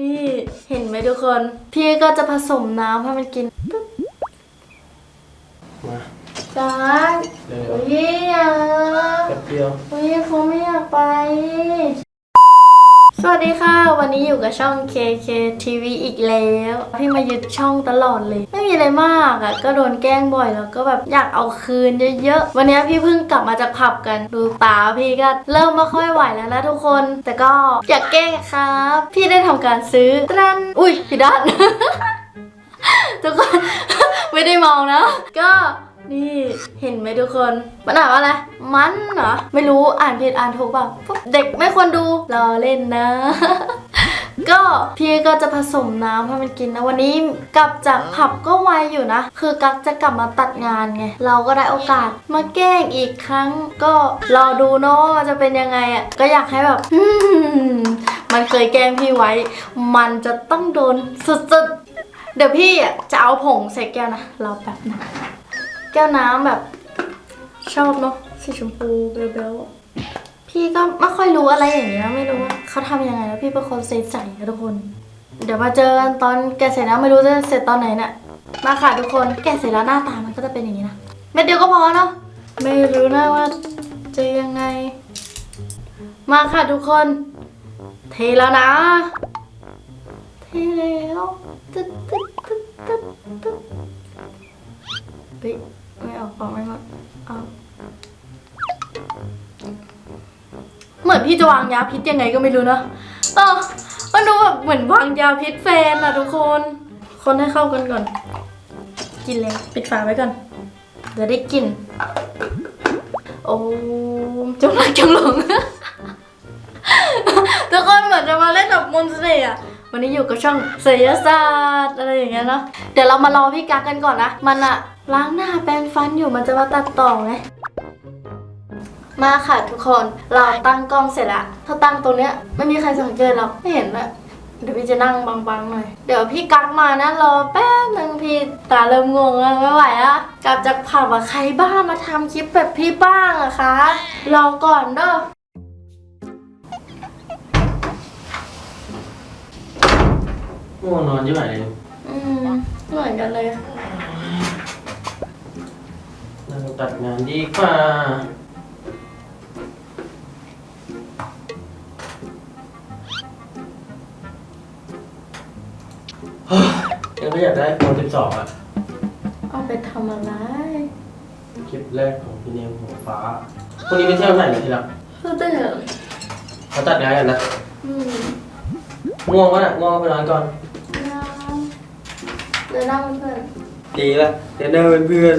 นี่เห็นไหมทุกคน พี่ก็จะผสมน้ำให้มันกินมาจ้าเร็วอุ้ยอะแป๊บเดียว อุ้ยเขาไม่อยากไป สวัสดีค่ะ วันนี้อยู่กับช่อง KK TV อีกแล้ว พี่มายึดช่องตลอดเลย ไม่มีอะไรมากอะ่ะ ก็โดนแกล้งบ่อยแล้วก็แบบอยากเอาคืนเยอะๆ วันนี้พี่เพิ่งกลับมาจากผับกัน ดูตาพี่ก็เริ่มไม่ค่อยไหวแล้วนะทุกคน แต่ก็อยากแก้ครับ พี่ได้ทำการซื้อตรันอุ้ยผิดด้านทุกคนไม่ได้มองนะ ก็ นี่เห็นไหมทุกคน มันอ่านว่าอะไร มันเหรอ ไม่รู้อ่านผิดอ่านถูกเปล่าปุ๊บเด็กไม่ควรดูรอเล่นนะ ก็พี่ก็จะผสมน้ำให้มันกินนะวันนี้กลับจากผับก็ไวอยู่นะ คือกักจะกลับมาตัดงานไง เราก็ได้โอกาสมาแกล้งอีกครั้ง ก็รอดูเนาะว่าจะเป็นยังไงอะ ก็อยากให้แบบอืมมันเคยแกล้งพี่ไว้ มันจะต้องโดนสุดๆ เดี๋ยวพี่อะจะเอาผงใส่แก้วนะรอแป๊บนึง แก้วน้ำแบบ ชอบเนาะสีชมพูเบลๆพี่ก็ไม่ค่อยรู้อะไรอย่างเงี้ยไม่รู้ว่าเขาทำยังไงแล้วพี่เป็นคนใสๆอะทุกคน เดี๋ยวมาเจอกันตอนแกะเสร็จแล้วไม่รู้จะเสร็จตอนไหนเนี่ยมาค่ะทุกคนแกะเสร็จแล้วหน้าตามันก็จะเป็นอย่างนี้นะเม็ดเดียวก็พอเนาะไม่รู้นะว่าจะยังไง มาค่ะทุกคน เทแล้วนะ เทแล้วตึ๊ดตึ๊ดตึ๊ดตึ๊ดตึ๊ดเฮ้ย ไม่ออกออกไม่หมดเอาเหมือนพี่จะวางยาพิษยังไงก็ไม่รู้เนอะเออมันดูแบบเหมือนวางยาพิษแฟนอะทุกคน คนให้เข้ากันก่อน กินเลย ปิดฝาไว้ก่อนจะได้กลิน โอ้จงรักจงหลงทุกคนเหมือนจะมาเล่นแบบมนต์เสน่ห์อะวันนี้อยู่กับช่องศิลศาสตร์อะไรอย่างเงี้ยเนาะ เดี๋ยวเรามารอพี่กักกันก่อนนะ มันอะ ล้างหน้าแปรงฟันอยู่มันจะมาตัดต่อไงมาค่ะทุกคนเราตั้งกล้องเสร็จละถ้าตั้งตรงเนี้ยไม่มีใครสังเกตหรอกไม่เห็นเลยเดี๋ยวพี่จะนั่งบังๆหน่อย เดี๋ยวพี่กักมานะรอแป๊บนึงพี่ตาเริ่มง่วงแล้วไม่ไหวอะกลับจากผับอะใครบ้ามาทำคลิปแบบพี่บ้างอะคะรอก่อนเด้อง่วงนอนยี่ไหนเลยอืมเหมือนกันเลย นั่ง ตัดงานดีกว่าเฮ้ยยังไม่อยากได้โฟน12 อะ เอาไปทำอะไร คลิปแรกของพี่เนมหัวฟ้าพรุ่งนี้ไปเที่ยวไหนกันทีหลังคือเตือนเขาตัดงานกันนะ อืมง่วงวะน่ะง่วงก็ไปนอนก่อน น้ำเดี๋ยวนั่งเพื่อนดีละเดี๋ยวนั่งเป็นเพื่อน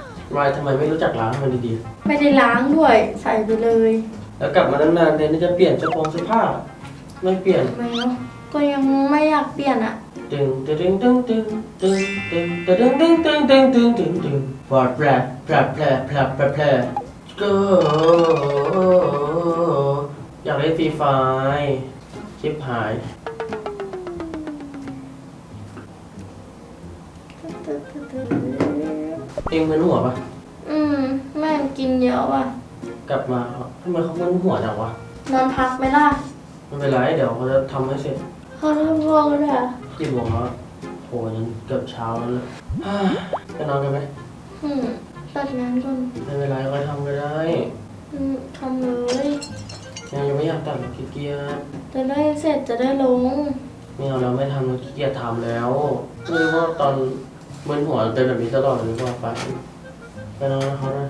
มายทำไมไม่รู้จักล้างมันดีไม่ได้ล้างด้วย ใส่ไปเลยๆ แล้วกลับมานานๆเนี่ยจะเปลี่ยนเสื้อผงเสื้อผ้า ไม่เปลี่ยนทำไมเนาะก็ยังไม่อยากเปลี่ยนอะตึงตึงตึงตึงตึงตึงตึงตึงตึงตึงตึงตึงตึงตึงวอดแผลแผลแผลแผลแผลแผลก็อยากเล่นฟรีไฟชิปหาย เองมึนหัวปะอืมแม่งกินเยอะว่ะกลับมาทำไมเขามึนหัวจังวะนอนพักไหมล่ะไม่เป็นไรเดี๋ยวเขาจะทำให้เสร็จเขาเริ่มง่วงแล้วเนี่ยกี่โมงแล้วโหยันเกือบเช้าแล้วเลยฮ่าไปนอนกันไหมอืมตัดงานก่อนไม่เป็นไรค่อยทำก็ได้อืมทำเลยยังยังไม่อยากตัดหรอกขี้เกียจจะได้เสร็จจะได้ลงไม่เอาแล้วไม่ทำแล้วขี้เกียจทำแล้วไม่รู้ว่าตอน มึนหัวเป็นแบบนี้ตลอดหรือเปล่าไปไปนอนกับเขานะ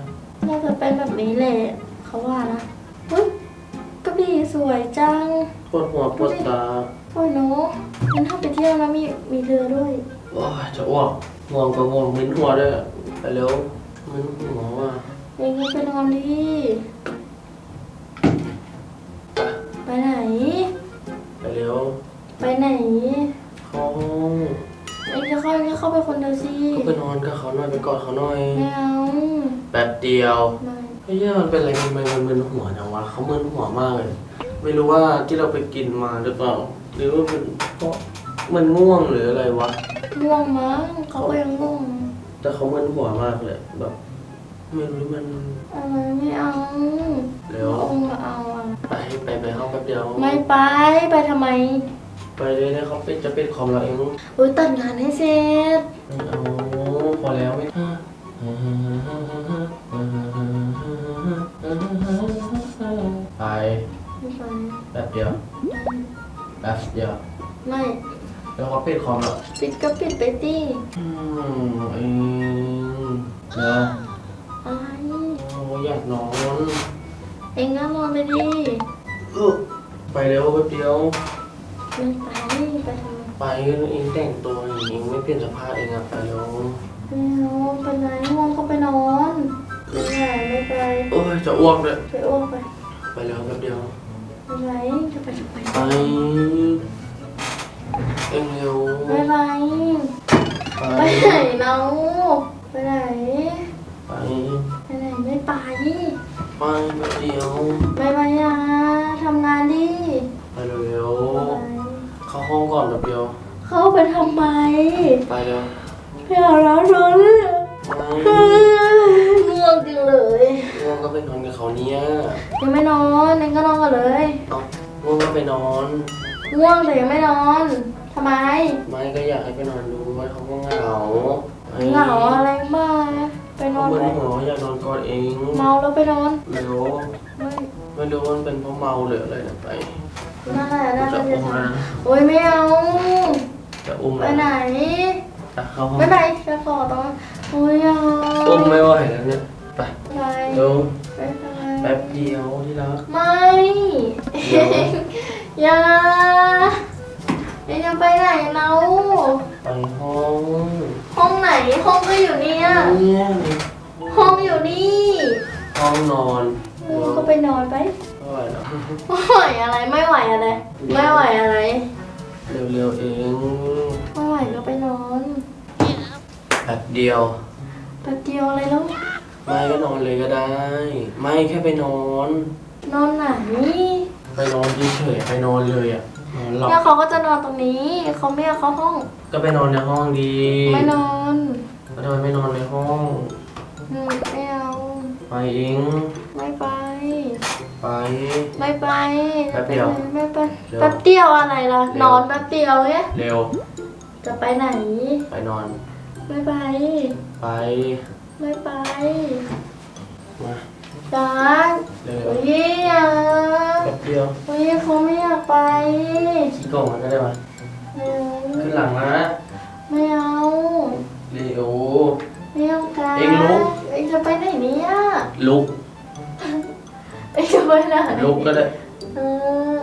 น่าจะเป็นแบบนี้แหละเขาว่านะอุ๊ยกระบี่สวยจังปวดหัวปวดตาโอ้ยเนาะงั้นถ้าไปเที่ยวนะมีมีเรือด้วยโอ้ยจะอ้วกง่วงก็ง่วงมึนหัวด้วยไปเร็วมึนหัวว่ะเองก็ไปนอนดิ องจะเข้าเองจะเข้าไปคนเดียวสิก็ไปนอนกับเขาหน่อยไปกอดเขาหน่อย ไม่เอาแป๊บเดียวไม่ไอ้เหี้ยมันเป็นอะไรทำไมมันมึนหัวจังวะเขามึนหัวมากเลย ไม่รู้ว่าที่เราไปกินมาหรือเปล่า หรือว่าเป็นเพราะมันง่วงหรืออะไรวะ ง่วงมั้งเขาก็ยังง่วงแต่เขามึนหัวมากเลยแบบไม่รู้มันอะไรไม่เอาเร็วเอามาเอาอะไปไปไปห้องแป๊บเดียว ไม่ไปไปทำไม ไปเลยนะเขาปิดจะปิดคอมเราเองอุ้ยตัดงานให้เสร็จไม่เอาพอแล้วไม่ไปไม่ไปแป๊บเดียวแป๊บเดียวไม่ แล้วเขาปิดคอมแล้วปิดก็ปิดไปดิอืมเองเดี๋ยวอะไรโอ้อยากนอน เองก็นอนไปดิอึ๊บไปเร็วแป๊บเดียว ไม่ไปไปทำไมไปก็เองแต่งตัวเองไม่เปลี่ยนสภาพเองอะไปเร็วไม่เอาไปไหนง่วงก็ไปนอนไม่ไปไม่ไปโอ้ยจะอ้วกเลยไปอ้วกไปไปเร็วแป๊บเดียวไปไหนจะไปจะไปไปเองเร็วไม่ไปไปไปไหนเราไปไหนไปไปไหนไม่ไปไปแป๊บเดียวไม่ไปอะทำงานดิไปเร็ว ก่อนแป๊บเดียวเข้าไปทำไมไปเร็วไปอาบน้ำนอนเลยไปง่วงจริงเลยง่วงก็ไปนอนกับเขาเนี่ยยังไม่นอนเองก็นอนกันเลยเอาง่วงก็ไปนอนง่วงแต่ยังไม่นอนทำไม ไม่ก็อยากให้ไปนอนดูว่าเขาก็เหงาเหงาอะไรมากไปนเขาอนมึไปนหัวอยากนอนกอดเอง เมาแล้วไปนอนไม่รู้ไม่ไม่รู้ว่ามันเป็นเพราะเมาหรืออะไรนะไป น่าน่าจะจะอุ้มนะโอ้ยไม่เอาจะอุ้มไปนะไหนจะเข้าห้องไม่ไปจะขอตอนโอ้ยเอาอุ้มไม่ไหวแล้วเนี่ยไปไปเร็วไปไปแป๊บเดียวที่รักไม่เดี๋ยวอย่าเอ็งจะไปไหนเราไปห้องห้องไหนห้องก็อยู่เนี่ยเนี่ยห้องอยู่นี่ ห้องนอนเออก็ไปนอนไป ไม่ไหวแล้วไม่ไหวอะไรไม่ไหวอะไร ไม่ไหวอะไร เร็วๆเองไม่ไหวก็ไปนอนแป๊บเดียว แป๊บเดียวอะไรแล้ว ไม่ก็นอนเลยก็ได้ ไม่แค่ไปนอน นอนไหนไปนอนเฉยๆไปนอนเลยอะนอนหลับเนี่ยเขาก็จะนอนตรงนี้เขาไม่เอาเข้าห้อง ก็ไปนอนในห้องดีไม่นอนก็ทำไมไม่นอนในห้องอืมไม่เอา ไปเองไม่ไป ไป ไม่ไปแป๊บเดียวไม่ไปเร็วแป๊บเดียวอะไรล่ะเร็วนอนแป๊บเดียวเนี่ยเร็ว จะไปไหน ไปนอน ไม่ไป ไป ไม่ไปมาจ้าเร็วโอ้ยอะแป๊บเดียวโอ้ยเขาไม่อยากไปขี้โกงมันก็ได้มาเร็วขึ้นหลังนะไม่เอาเร็ว ไม่เอากันเอ็งลุก เอ็งจะไปไหนเนี่ยลุก เอ็งจะไปไหนลุกก็ได้ เออ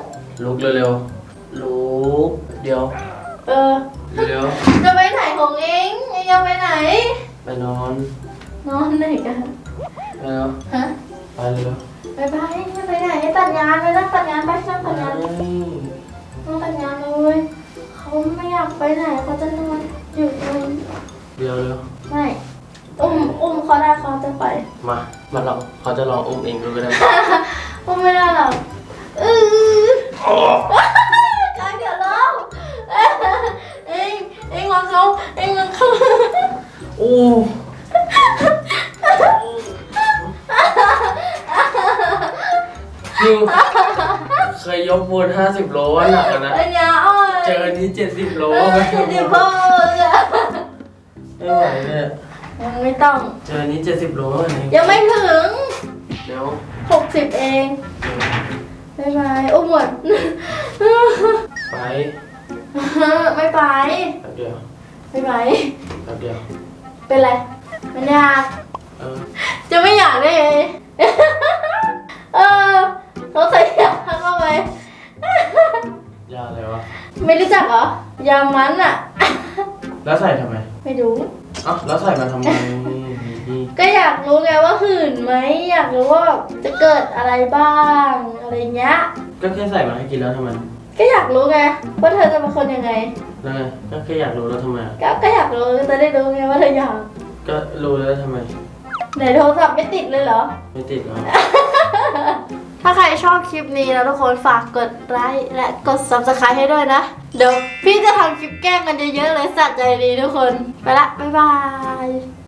ลุกเร็วๆ ลุก เดี๋ยว เออ เร็วจะไปไหนของเอ็งเอ็งจะไปไหน ๆ ไปนอน นอนไหนกันเร็วฮะไปเร็วไปไปจะไปไหนตัดงานไปนั่งตัดงานไปนั่งไปตัดงานนั่งตัดงานเลยเขาไม่อยากไปไหนเขาจะนอนอยู่ตรงนี้เร็วเร็วไม่อุ้มอุ้มเขาได้เขาจะไปมา มาลองเขาจะลองอุ้มเองดูก็ได้ อุ้มไม่ได้หรอกเออการเดี๋ยวเราเอ็งเอ็งวางเขาเอ็งวางเขาโอ้คือเคยยกปูนห้าสิบโลว่าหนักอะนะ เอ็งอย่าอ้อยเจออันนี้เจ็ดสิบโลเออไม่เจ็ดสิบโลอะไหวเนี่ยยังไม่ต้อง เจออันนี้เจ็ดสิบโลอันนี้ยังไม่ถึงเดี๋ยวหก สิบเองบายบายอุ้มหมด ไปไม่ไปแป๊บเดียวไม่ไปแป๊บเดียว เป็นไรมันอยากเออจะไม่อยากได้ไงเออเขาใส่ยาเข้าไปยาอะไรวะ ไม่รู้จักเหรอ ยามันอะแล้วใส่ทำไม ไม่รู้ เอ้าแล้วใส่มาทำไม ก็อยากรู้ไงว่าหื่นไหมอยากรู้ว่าแบบจะเกิดอะไรบ้างอะไรเงี้ย ก็แค่ใส่มาให้กินแล้วทำไมกก็อยากรู้ไงว่าเธอจะเป็นคนยังไง แล้วไงก็แค่อยากรู้แล้วทำไมอะก็ก็อยากรู้จะได้รู้ไงว่าเธออยากก็รู้แล้วทำไม ไหนโทรศัพท์ไม่ติดเลยเหรอ ไม่ติดหรอถ้าใครชอบคลิปนี้นะทุกคนฝากกดไลค์และกด subscribe ให้ด้วยนะ เดี๋ยวพี่จะทำคลิปแกล้งกันเยอะๆเลยสะใจดีทุกคน ไปละ บ๊ายบาย